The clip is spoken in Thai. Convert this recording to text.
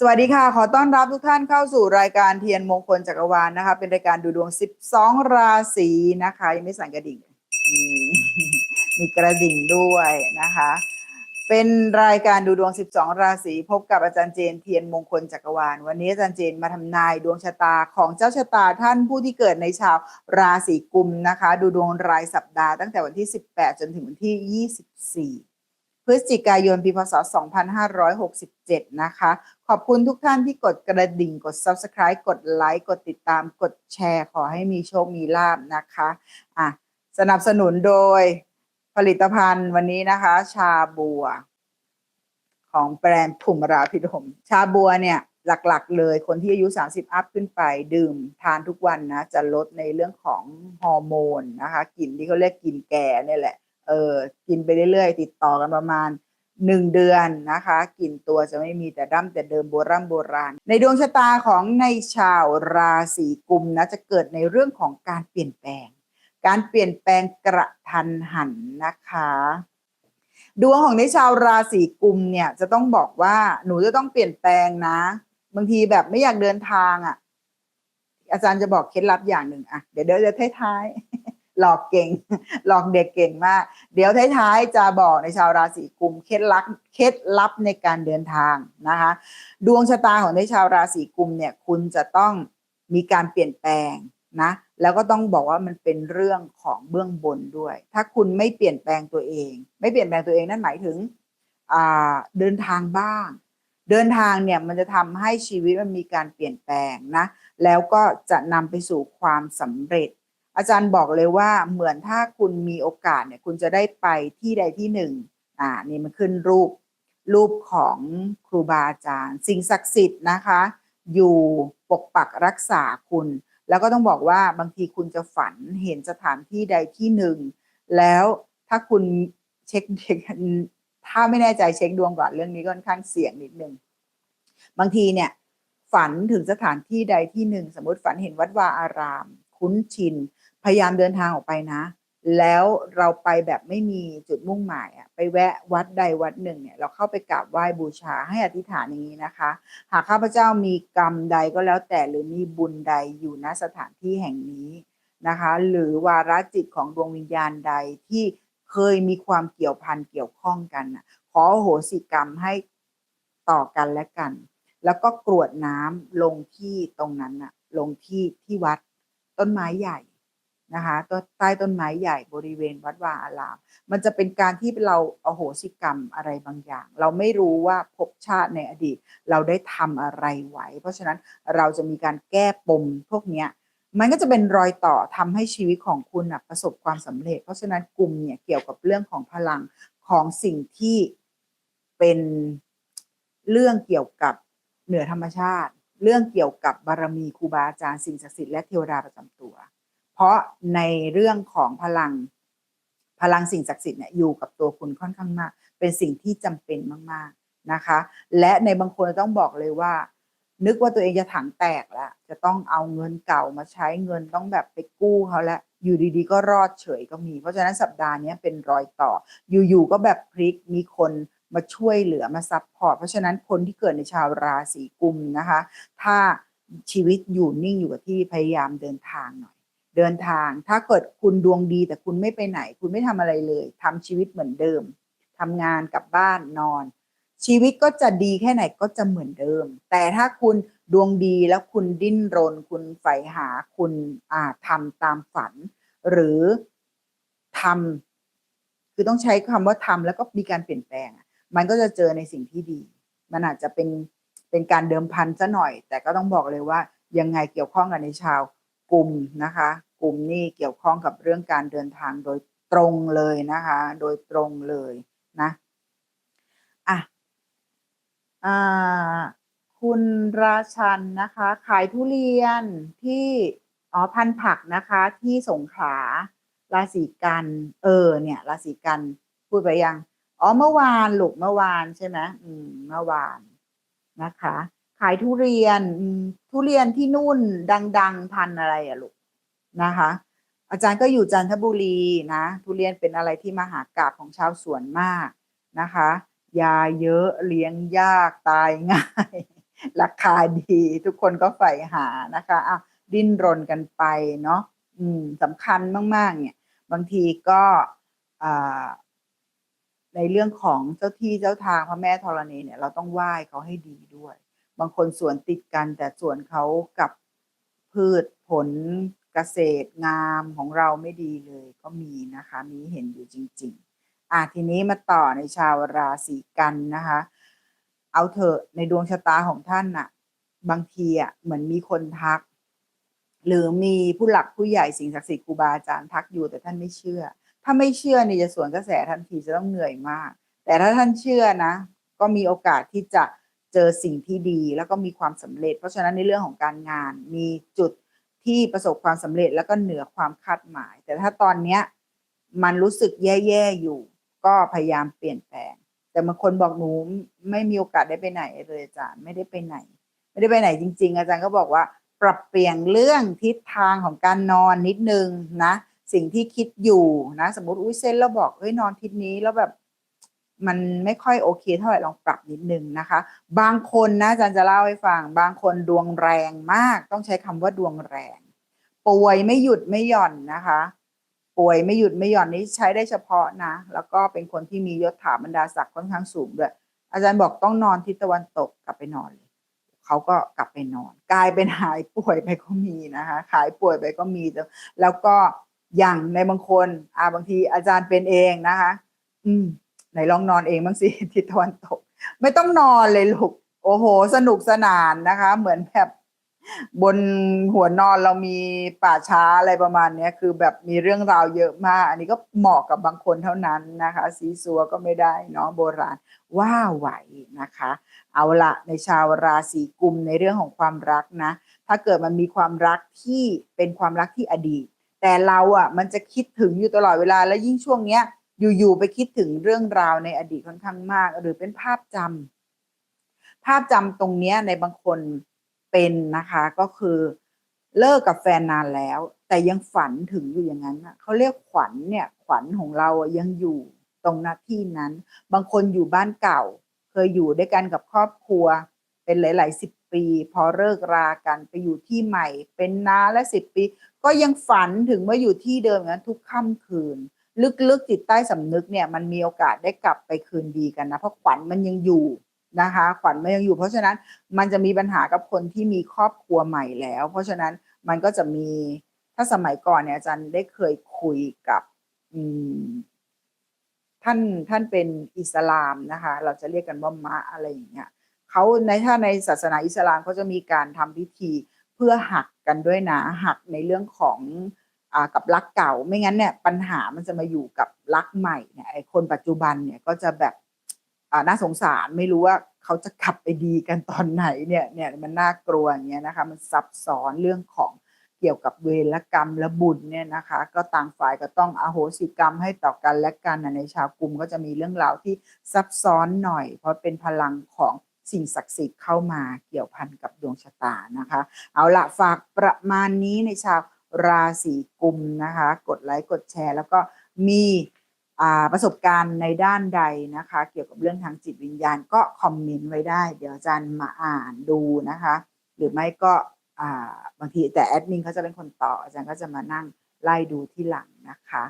สวัสดีค่ะ ขอต้อนรับทุกท่านเข้าสู่รายการเทียนมงคลจักรวาลนะคะ เป็นรายการดูดวง 12 ราศีนะคะ ยังไม่สั่นกระดิ่งมีมีกระดิ่งด้วยนะคะ เป็นรายการดูดวง 12 ราศีพบกับอาจารย์เจนเทียนมงคลจักรวาล วันนี้อาจารย์เจนมาทำนายดวงชะตาของเจ้าชะตาท่านผู้ที่เกิดในชาวราศีกุมนะคะ ดูดวงรายสัปดาห์ตั้งแต่วันที่ 18 จนถึงวันที่ 24 พฤศจิกายนปีพศ 2567 นะคะ ขอบคุณทุกท่านที่กดกระดิ่งกด Subscribe กดไลค์กดติดตามกดแชร์ ขอให้มีโชคมีลาบนะคะอะสนับสนุนโดยผลิตภัณฑ์วันนี้นะคะ ชาบัว ของแบรนด์ภูมิราพิดมชาบัวเนี่ยหลักๆ เลยคนที่อายุ 30 อัพขึ้นไปดื่มทานทุกวันนะ จะลดในเรื่องของฮอร์โมนนะคะกลิ่นที่เขาเรียกกลิ่นแก่เนี่ยแหละเออกินไปเรื่อยๆ ติดต่อกันประมาณ หนึ่งเดือนนะคะกลิ่นตัวจะไม่มีแต่ดั้มแต่เดิมโบราณโบราณ ในดวงชะตาของในชาวราศีกุมนะจะเกิดในเรื่องของการเปลี่ยนแปลง การเปลี่ยนแปลงกระทันหันนะคะดวงของในชาวราศีกุมเนี่ยจะต้องบอกว่าหนูจะต้องเปลี่ยนแปลงนะ บางทีแบบไม่อยากเดินทางอะ่ะ อาจารย์จะบอกเคล็ดลับอย่างหนึ่งอะเดี๋ยวเดี๋ยวจะท้ายๆ หลอกเก่ง หลอกเด็กเก่งมาก เดี๋ยวท้ายๆจะบอกในชาวราศีกุมเคล็ดลับเคล็ดลับในการเดินทางนะคะ ดวงชะตาของในชาวราศีกุมเนี่ยคุณจะต้องมีการเปลี่ยนแปลงนะแล้วก็ต้องบอกว่ามันเป็นเรื่องของเบื้องบนด้วย ถ้าคุณไม่เปลี่ยนแปลงตัวเอง ไม่เปลี่ยนแปลงตัวเองนั่นหมายถึงเดินทางบ้าง เดินทางเนี่ยมันจะทำให้ชีวิตมันมีการเปลี่ยนแปลงนะแล้วก็จะนำไปสู่ความสำเร็จ อาจารย์บอกเลยว่าเหมือนถ้าคุณมีโอกาสเนี่ยคุณจะได้ไปที่ใดที่หนึ่งอ่านี่มันขึ้นรูปรูปของครูบาอาจารย์ สิ่งศักดิ์สิทธิ์นะคะ อยู่ปกปักรักษาคุณ แล้วก็ต้องบอกว่าบางทีคุณจะฝันเห็นสถานที่ใดที่หนึ่ง แล้วถ้าคุณเช็คเช็คถ้าไม่แน่ใจเช็คดวงก่อนเรื่องนี้ค่อนข้างเสี่ยงนิดนึงบางทีเนี่ยฝันถึงสถานที่ใดที่หนึ่ง สมมติฝันเห็นวัดวาอาราม คุ้นชิน พยายามเดินทางออกไปนะ แล้วเราไปแบบไม่มีจุดมุ่งหมายอะไปแวะวัดใดวัดหนึ่งเนี่ยเราเข้าไปกราบไหว้บูชาให้อธิษฐานอย่างนี้นะคะ หากข้าพเจ้ามีกรรมใดก็แล้วแต่หรือมีบุญใดอยู่ณสถานที่แห่งนี้นะคะ หรือวาระจิตของดวงวิญญาณใดที่เคยมีความเกี่ยวพันเกี่ยวข้องกันน่ะขออโหสิกรรมให้ต่อกันและกัน แล้วก็กรวดน้ำลงที่ตรงนั้นน่ะ ลงที่ที่วัดต้นไม้ใหญ่ นะคะต้นใต้ต้นไม้ใหญ่บริเวณวัดวาอาราม มันจะเป็นการที่เราเอาโหสิกรรมอะไรบางอย่าง เราไม่รู้ว่าภพชาติในอดีต เราได้ทำอะไรไว้ เพราะฉะนั้นเราจะมีการแก้ปมพวกเนี้ยมันก็จะเป็นรอยต่อทำให้ชีวิตของคุณนะประสบความสำเร็จ เพราะฉะนั้นกลุ่มเนี่ยเกี่ยวกับเรื่องของพลังของสิ่งที่เป็นเรื่องเกี่ยวกับเหนือธรรมชาติ เรื่องเกี่ยวกับบารมีครูบาอาจารย์สิ่งศักดิ์สิทธิ์และเทวดาประจำตัว เพราะในเรื่องของพลังพลังสิ่งศักดิ์สิทธิ์เนี่ยอยู่กับตัวคุณค่อนข้างมาก เป็นสิ่งที่จำเป็นมากๆนะคะ และในบางคนต้องบอกเลยว่า นึกว่าตัวเองจะถังแตกแล้วจะต้องเอาเงินเก่ามาใช้เงินต้องแบบไปกู้เขาแล้วอยู่ดีๆ ก็รอดเฉยก็มี เพราะฉะนั้นสัปดาห์นี้เป็นรอยต่อ อยู่ๆก็แบบพลิกมีคนมาช่วยเหลือมาซับพอร์ตเพราะฉะนั้นคนที่เกิดในชาวราศีกุมนะคะ ถ้าชีวิตอยู่นิ่งอยู่กับที่พยายามเดินทางหน่อย เดินทาง ถ้าเกิดคุณดวงดีแต่คุณไม่ไปไหน คุณไม่ทำอะไรเลยทำชีวิตเหมือนเดิมทำงานกลับบ้านนอน ชีวิตก็จะดีแค่ไหนก็จะเหมือนเดิม แต่ถ้าคุณดวงดีแล้วคุณดิ้นรน คุณใฝ่หาคุณอ่าทำตามฝัน หรือทำคือต้องใช้คำว่าทำแล้วก็มีการเปลี่ยนแปลง มันก็จะเจอในสิ่งที่ดี มันอาจจะเป็นเป็นการเดิมพันซะหน่อย แต่ก็ต้องบอกเลยว่ายังไงเกี่ยวข้องกับในชาวกลุ่มนะคะ กลุ่มนี้เกี่ยวข้องกับเรื่องการเดินทางโดยตรงเลยนะคะ โดยตรงเลยนะอะอ่าคุณราชันนะคะ ขายทุเรียนที่อ๋อพันผักนะคะ ที่สงขลาราศีกันเออ เนี่ยราศีกันพูดไปยังอ๋อเมื่อวานหลูกเมื่อวานใช่ไหมอืมเมื่อวานนะคะ ขายทุเรียนทุเรียนที่นู่นดัง ๆ พันอะไรอะลูก นะคะ อาจารย์ก็อยู่จันทบุรีนะทุเรียนเป็นอะไรที่มหากาพย์ของชาวสวนมากนะคะ ยาเยอะเลี้ยงยากตายง่าย ราคาดีทุกคนก็ใฝ่หานะคะอะดิ้นรนกันไปเนาะอืมสำคัญมากๆเนี่ย บางทีก็อ่าในเรื่องของเจ้าที่เจ้าทางพระแม่ธรณีเนี่ยเราต้องไหว้เขาให้ดีด้วย บางคนสวนติดกันแต่สวนเขากับพืชผล เกษตรงามของเราไม่ดีเลยก็มีนะคะมีเห็นอยู่จริง ๆ อะทีนี้มาต่อในชาวราศีกันนะคะ เอาเถอะในดวงชะตาของท่านน่ะ บางทีอะเหมือนมีคนทัก หรือมีผู้หลักผู้ใหญ่สิ่งศักดิ์สิทธิ์ครูบาอาจารย์ทักอยู่แต่ท่านไม่เชื่อ ถ้าไม่เชื่อเนี่ยจะสวนกระแสทันทีจะต้องเหนื่อยมาก แต่ถ้าท่านเชื่อนะ ก็มีโอกาสที่จะเจอสิ่งที่ดีแล้วก็มีความสำเร็จ เพราะฉะนั้นในเรื่องของการงานมีจุด ที่ประสบความสำเร็จแล้วก็เหนือความคาดหมาย แต่ถ้าตอนเนี้ยมันรู้สึกแย่ๆอยู่ ก็พยายามเปลี่ยนแปลง แต่บางคนบอกหนูไม่มีโอกาสได้ไปไหนเลยอาจารย์ไม่ได้ไปไหน ไม่ได้ไปไหนจริง ๆ อาจารย์ก็บอกว่า ปรับเปลี่ยนเรื่องทิศทางของการนอนนิดนึงนะ สิ่งที่คิดอยู่นะ สมมติอุ้ยเส้นเราบอกเฮ้ยนอนทิศนี้แล้วแบบ มันไม่ค่อยโอเคเท่าไหร่ลองปรับนิดนึงนะคะ บางคนนะอาจารย์จะเล่าให้ฟัง บางคนดวงแรงมาก ต้องใช้คำว่าดวงแรง ป่วยไม่หยุดไม่หย่อนนะคะ ป่วยไม่หยุดไม่หย่อนนี้ใช้ได้เฉพาะนะ แล้วก็เป็นคนที่มียศถาบรรดาศักดิ์ค่อนข้างสูงด้วยอาจารย์บอกต้องนอนทิศตะวันตกกลับไปนอนเลยเขาก็กลับไปนอน กลายเป็นหายป่วยไปก็มีนะคะหายป่วยไปก็มีแล้วแล้วก็อย่างในบางคน อ่าบางทีอาจารย์เป็นเองนะคะ อืม ไหนลองนอนเองบ้างสิทิศตะวันตก ไม่ต้องนอนเลยลูกโอ้โห สนุกสนานนะคะ เหมือนแบบบนหัวนอนเรามีป่าช้าอะไรประมาณเนี้ยคือแบบมีเรื่องราวเยอะมาก อันนี้ก็เหมาะกับบางคนเท่านั้นนะคะซีซัวก็ไม่ได้เนาะโบราณว่าไหวนะคะ เอาละในชาวราศีกุมในเรื่องของความรักนะ ถ้าเกิดมันมีความรักที่เป็นความรักที่อดีต แต่เราอะมันจะคิดถึงอยู่ตลอดเวลาแล้วยิ่งช่วงเนี้ย อยู่ๆไปคิดถึงเรื่องราวในอดีตค่อนข้างมาก หรือเป็นภาพจำภาพจำตรงเนี้ยในบางคนเป็นนะคะก็คือเลิกกับแฟนนานแล้ว แต่ยังฝันถึงอยู่อย่างนั้นเขาเรียกขวัญเนี่ยขวัญของเราอะยังอยู่ตรงหน้าที่นั้น บางคนอยู่บ้านเก่า เคยอยู่ด้วยกันกับครอบครัว เป็นหลาย ๆ สิบปี พอเลิกรากันไปอยู่ที่ใหม่ เป็นน้าและสิบปี ก็ยังฝันถึงว่าอยู่ที่เดิมอย่างนั้นทุกค่ำคืน ลึกๆจิตใต้สำนึกเนี่ยมันมีโอกาสได้กลับไปคืนดีกันนะ เพราะขวัญมันยังอยู่นะคะ ขวัญมันยังอยู่ เพราะฉะนั้นมันจะมีปัญหากับคนที่มีครอบครัวใหม่แล้ว เพราะฉะนั้นมันก็จะมีถ้าสมัยก่อนเนี่ยอาจารย์ได้เคยคุยกับท่านท่านเป็นอิสลามนะคะ เราจะเรียกกันว่ามะอะไรอย่างเงี้ยเขาในถ้าในศาสนาอิสลามเขาจะมีการทำพิธีเพื่อหักกันด้วยนะหักในเรื่องของ กับรักเก่า ไม่งั้นเนี่ยปัญหามันจะมาอยู่กับรักใหม่เนี่ยไอคนปัจจุบันเนี่ยก็จะแบบน่าสงสารไม่รู้ว่าเขาจะกลับไปดีกันตอนไหนเนี่ยเนี่ยมันน่ากลัวอย่างเงี้ยนะคะมันซับซ้อนเรื่องของเกี่ยวกับเวรกรรมและบุญเนี่ยนะคะ ก็ต่างฝ่ายก็ต้องอโหสิกรรมให้ต่อกันและกันนะในชาวกลุ่มก็จะมีเรื่องราวที่ซับซ้อนหน่อย เพราะเป็นพลังของสิ่งศักดิ์สิทธิ์เข้ามาเกี่ยวพันกับดวงชะตานะคะ เอาละฝากประมาณนี้ในชาว ราศีกุมนะคะ กดไลค์กดแชร์ แล้วก็มีประสบการณ์ในด้านใดนะคะ เกี่ยวกับเรื่องทางจิตวิญญาณก็คอมเมนต์ไว้ได้ เดี๋ยวอาจารย์มาอ่านดูนะคะ หรือไม่ก็บางทีแต่แอดมินเขาจะเป็นคนต่ออาจารย์ก็จะมานั่งไล่ดูที่หลังนะคะ